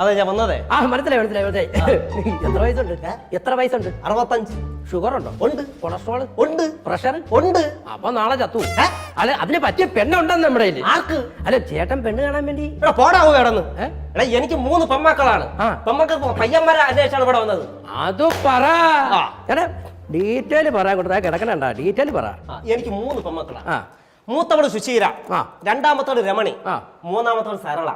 അതെ ഞാൻ വന്നതേ. ആ മനസ്സിലായി മനസ്സിലായി മനസ്സിലായി. എത്ര വയസ്സുണ്ട്? എത്ര വയസ്സുണ്ട്? അറുപത്തഞ്ച്. ഷുഗർ ഉണ്ടോ. ഉണ്ട് കൊളസ്ട്രോൾ ഉണ്ട്. പ്രഷർ ഉണ്ട്. അപ്പൊ നാളെ ചത്തു. അല്ലെ അതിന് പറ്റിയ പെണ്ണുണ്ടെന്ന് നമ്മുടെ. ആർക്ക്? അല്ല ചേട്ടൻ പെണ്ണ് കാണാൻ വേണ്ടി. എടാ പോടാവൂ കിടന്ന് എടാ എനിക്ക് മൂന്ന് പെമ്മക്കളാണ്. പെമ്മക്ക് പെമ്മക്കൾ പയ്യന്മാരെ അന്വേഷിച്ചാണ് ഇവിടെ വന്നത്. അത് പറ. ഡീറ്റെയിൽ പറയാൻ കൊടുത്താ കിടക്കണണ്ട ഡീറ്റെയിൽ പറ. എനിക്ക് മൂന്ന് പെമ്മക്കളാണ് മൂത്തവൾ സുശീല രണ്ടാമത്തോട് രമണി മൂന്നാമത്തോട് സരള.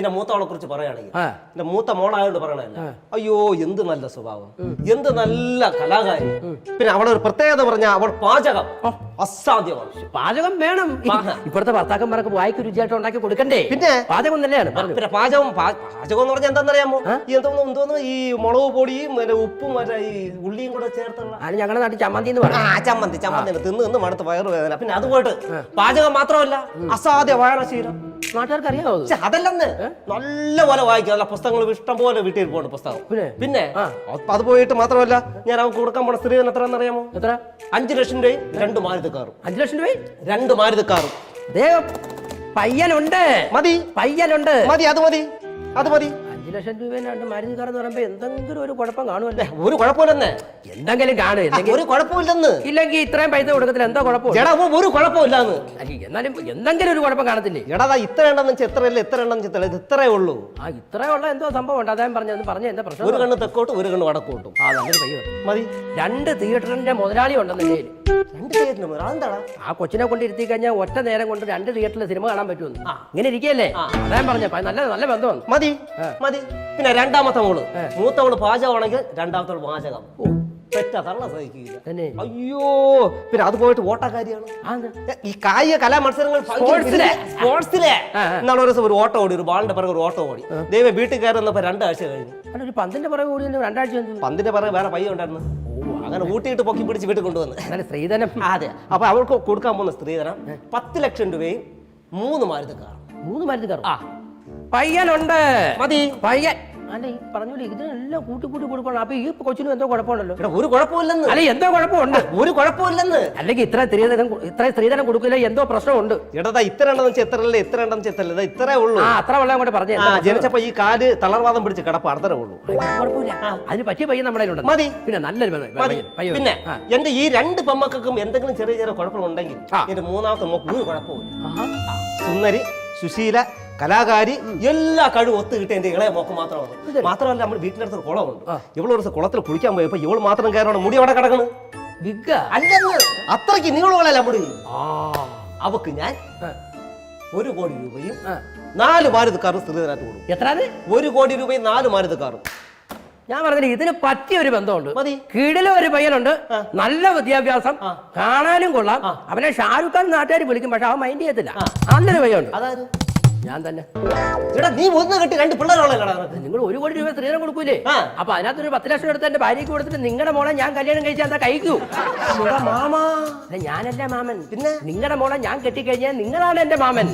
പിന്നെ മൂത്തവളെ കുറിച്ച് പറയുകയാണെങ്കിൽ എന്റെ മൂത്ത മോളായോണ്ട് പറയണല്ല. അയ്യോ എന്ത് നല്ല സ്വഭാവം. എന്ത് നല്ല കലാകാരി. പിന്നെ അവളെ ഒരു പ്രത്യേകത പറഞ്ഞ അവൾ പാചകം. അസാധ്യമാണ് പാചകം വേണം. ഇപ്പോഴത്തെ ഭർത്താക്കന്മാർക്ക് വായിക്ക് രുചിയായിട്ട് ഉണ്ടാക്കി കൊടുക്കണ്ടേ? പിന്നെ? പാചകം തന്നെയാണ് പിന്നെ പാചകം പാചകം എന്ന് പറഞ്ഞാൽ എന്താണെന്നറിയാമോ? എന്തോന്ന് എന്തോന്ന്? ഈ മുളക് പൊടിയും പിന്നെ ഉപ്പും മറ്റേ ഈ ഉള്ളിയും കൂടെ ചേർത്തുള്ള ഞങ്ങളുടെ നാട്ടിൽ ചമ്മന്തി എന്ന് ആ ചമ്മന്തി ചമ്മന്തി. തിന്ന് തിന്ന് മടുത്ത് വയറ് വേദന. പിന്നെ അതുപോയിട്ട് പാചകം മാത്രമല്ല അസാധ്യ വായനശീലം നാട്ടുകാർക്ക് അറിയാമോ അത്? അതല്ലെന്ന്. നല്ല പോലെ വായിക്കും. നല്ല പുസ്തകങ്ങൾ ഇഷ്ടം പോലെ വീട്ടിൽ പോണ്ട് പുസ്തകം. പിന്നെ? പിന്നെ? അത് പോയിട്ട് മാത്രമല്ല ഞാൻ അവൻ കൊടുക്കാൻ പോണ സ്ത്രീ എത്ര അറിയാമോ? എത്ര? അഞ്ചു ലക്ഷം രൂപയും രണ്ട് മാരുതി കാറും. അഞ്ചു ലക്ഷം രൂപയും? രണ്ട് മാരുതി കാറും. പയ്യനുണ്ട്. മതി. പയ്യനുണ്ട്. മതി അത് മതി. അത് മതി. അഞ്ചു ലക്ഷം രൂപ രണ്ട് മരുന്ന് കാർ എന്ന് പറയുമ്പോ എന്തെങ്കിലും ഒരു കുഴപ്പം കാണുമല്ലേ? ഒരു കുഴപ്പമില്ലെന്ന്. എന്തെങ്കിലും കാണും. എന്തെങ്കിലും ഒരു കുഴപ്പമില്ലെന്ന്. ഇല്ലെങ്കിൽ ഇത്രയും പൈസ കൊടുക്കത്തില്ല. എന്തോ കുഴപ്പം എടാ ഒരു കുഴപ്പമില്ലാന്ന്. എന്നാലും എന്തെങ്കിലും ഒരു കുഴപ്പം കാണത്തില്ലേ? എടാ ദാ ഇത്ര എണ്ണം വെച്ചാൽ ഇത്ര ഇല്ല ഇത്ര എണ്ണം വെച്ചാൽ ഇത് ഇത്രേ ഉള്ളൂ. ആ ഇത്രയുള്ള എന്തോ സംഭവം ഉണ്ട് അദ്ദേഹം പറഞ്ഞു അത് പറഞ്ഞു എന്താ പ്രശ്നം? ഒരു കണ്ണ് തെക്കോട്ടും ഒരു കണ്ണ് വടക്കോട്ടും. ആ നല്ലൊരു പയ്യ മതി. രണ്ട് തിയേറ്ററിന്റെ മുതലാളി ഉണ്ടെന്ന് രണ്ട് തിയേറ്ററിന് മുതൽ അതെന്താടാ? ആ കൊച്ചിനെ കൊണ്ട് ഇരുത്തി കഴിഞ്ഞാൽ ഒറ്റ നേരം കൊണ്ട് രണ്ട് തിയേറ്ററിൽ സിനിമ കാണാൻ പറ്റുമെന്ന്. ഇങ്ങനെ ഇരിക്കുകയല്ലേ? അദ്ദേഹം പറഞ്ഞ നല്ല നല്ല ബന്ധമാണ് മതി. മതി. പിന്നെ രണ്ടാമത്തെ മോൾ. മൂത്തവൾ പാചകമാണെങ്കിൽ രണ്ടാമത്തെ പാചകം. പെറ്റ തള്ള സഹിക്കില്ല തന്നെ അയ്യോ. പിന്നെ അത് പോയിട്ട് ഓട്ടക്കാരിയാണ്. ആ ഈ കായിക കലാ മത്സരങ്ങൾ സ്പോർട്സിലെ. ആ, ആ. എന്നാണ് ഒരു ദിവസം ഒരു ഓട്ടം ഓടി ഒരു ബാളിന്റെ പിറകെ ഒരു ഓട്ടം ഓടി. ദൈവം വീട്ടിൽ കയറി വന്നപ്പോ രണ്ടാഴ്ച കഴിഞ്ഞു. ഒരു പന്തിന്റെ പുറകെ ഓടി രണ്ടാഴ്ച പന്തിന്റെ പിറകെ വേറെ പയ്യ ഉണ്ടായിരുന്നു. അങ്ങനെ ഊട്ടിയിട്ട് പൊക്കി പിടിച്ച് വീട്ടിൽ കൊണ്ടുവന്ന്. അങ്ങനെ സ്ത്രീധനം. അതെ. അപ്പൊ അവൾക്ക് കൊടുക്കാൻ പോകുന്ന സ്ത്രീധനം പത്ത് ലക്ഷം രൂപയും മൂന്ന് മാരുതി കാർ മൂന്ന് മരുന്ന് കയറും? പയ്യനുണ്ട്. മതി. പയ്യൻ. അല്ല ഈ പറഞ്ഞോളൂ ഇതിനെല്ലാം കൂട്ടി കൂട്ടി കൊടുക്കണം. അപ്പൊ ഈ കൊച്ചിനും എന്തോ കുഴപ്പമുണ്ടല്ലോ. എടാ ഒരു കുഴപ്പമില്ലെന്ന്. അല്ല എന്തോ കുഴപ്പമുണ്ട്. ഒരു കുഴപ്പമില്ലെന്ന്. അല്ലെങ്കിൽ ഇത്ര സ്ത്രീധനം ഇത്ര സ്ത്രീധനം കൊടുക്കില്ല എന്തോ പ്രശ്നമുണ്ട്. ഇടതാ ഇത്ര അല്ലേ ഇത്ര ഇത്രേ ഉള്ളൂ. ആ അത്ര വെള്ളം കൂടെ പറഞ്ഞു ആ ജനിച്ചപ്പോ ഈ കാൽ തളർവാദം പിടിച്ച് കിടപ്പ് അത്രേ ഉള്ളൂ. കുഴപ്പമില്ല. അതിന് പറ്റിയ പയ്യൻ നമ്മുടെ മതി. പിന്നെ നല്ലൊരു. പിന്നെ. എന്റെ ഈ രണ്ട് പെമ്മക്കും എന്തെങ്കിലും ചെറിയ ചെറിയ കുഴപ്പമുണ്ടെങ്കിൽ. എന്റെ മൂന്നാമത്തെ മോക്ക് ഒരു കുഴപ്പമില്ല ആഹാ. സുന്ദരി സുശീല കലാകാരി എല്ലാ കഴിവും ഒത്തു കിട്ടിയ എന്റെ ഇളയ മോക്ക് മാത്രമാണ്. മാത്രമല്ല നമ്മുടെ വീട്ടിനടുത്തൊരു കുളമുണ്ട്. ഇവൾ ദിവസം കുളത്തിൽ കുളിക്കാൻ പോയപ്പോ ഇവൾ മാത്രം കയറണം മുടി അവിടെ കിടക്കണ്. അത്രയ്ക്ക് അല്ലെന്ന്. അത്രയ്ക്ക് നീളമുള്ളല്ല മുടി. അവക്ക് ഞാൻ. ഒരു കോടി രൂപയും നാല് നാല് മാരുതിക്കാറും സ്ത്രീധനായിട്ട് കൊടുക്കും. എത്ര? ഒരു കോടി രൂപയും നാല് മാരുതിക്കാറും ഞാൻ പറഞ്ഞില്ല ഇതിന് പറ്റിയ ഒരു ബന്ധമുണ്ട്. കീഴിലെ ഒരു പയ്യനുണ്ട്. നല്ല വിദ്യാഭ്യാസം. കാണാനും കൊള്ളാം. അവനെ ഷാരൂഖ് ഖാൻ നാട്ടുകാർ വിളിക്കും പക്ഷെ അവൻ മൈൻഡ് ചെയ്യത്തില്ല. നല്ലൊരു പയ്യുണ്ട് അതായത് ഞാൻ തന്നെ. എടാ നീ ഒന്ന് കെട്ടി രണ്ട് പിള്ളേരുള്ളടാ നിനക്ക്. നിങ്ങൾ ഒരു കോടി രൂപ സ്ത്രീധനം കൊടുക്കൂലേ? ആ. അപ്പൊ അതിനകത്ത് ഒരു പത്ത് ലക്ഷം എടുത്ത് എന്റെ ഭാര്യയ്ക്ക് കൊടുത്തിട്ട് നിങ്ങളുടെ മോളെ ഞാൻ കല്യാണം കഴിച്ചാൽ എന്താ കഴിക്കൂ? മാമാ. അല്ല ഞാനല്ല മാമൻ. പിന്നെ? നിങ്ങളുടെ മോളെ ഞാൻ കെട്ടിക്കഴിഞ്ഞാൽ നിങ്ങളാണ് എന്റെ മാമൻ.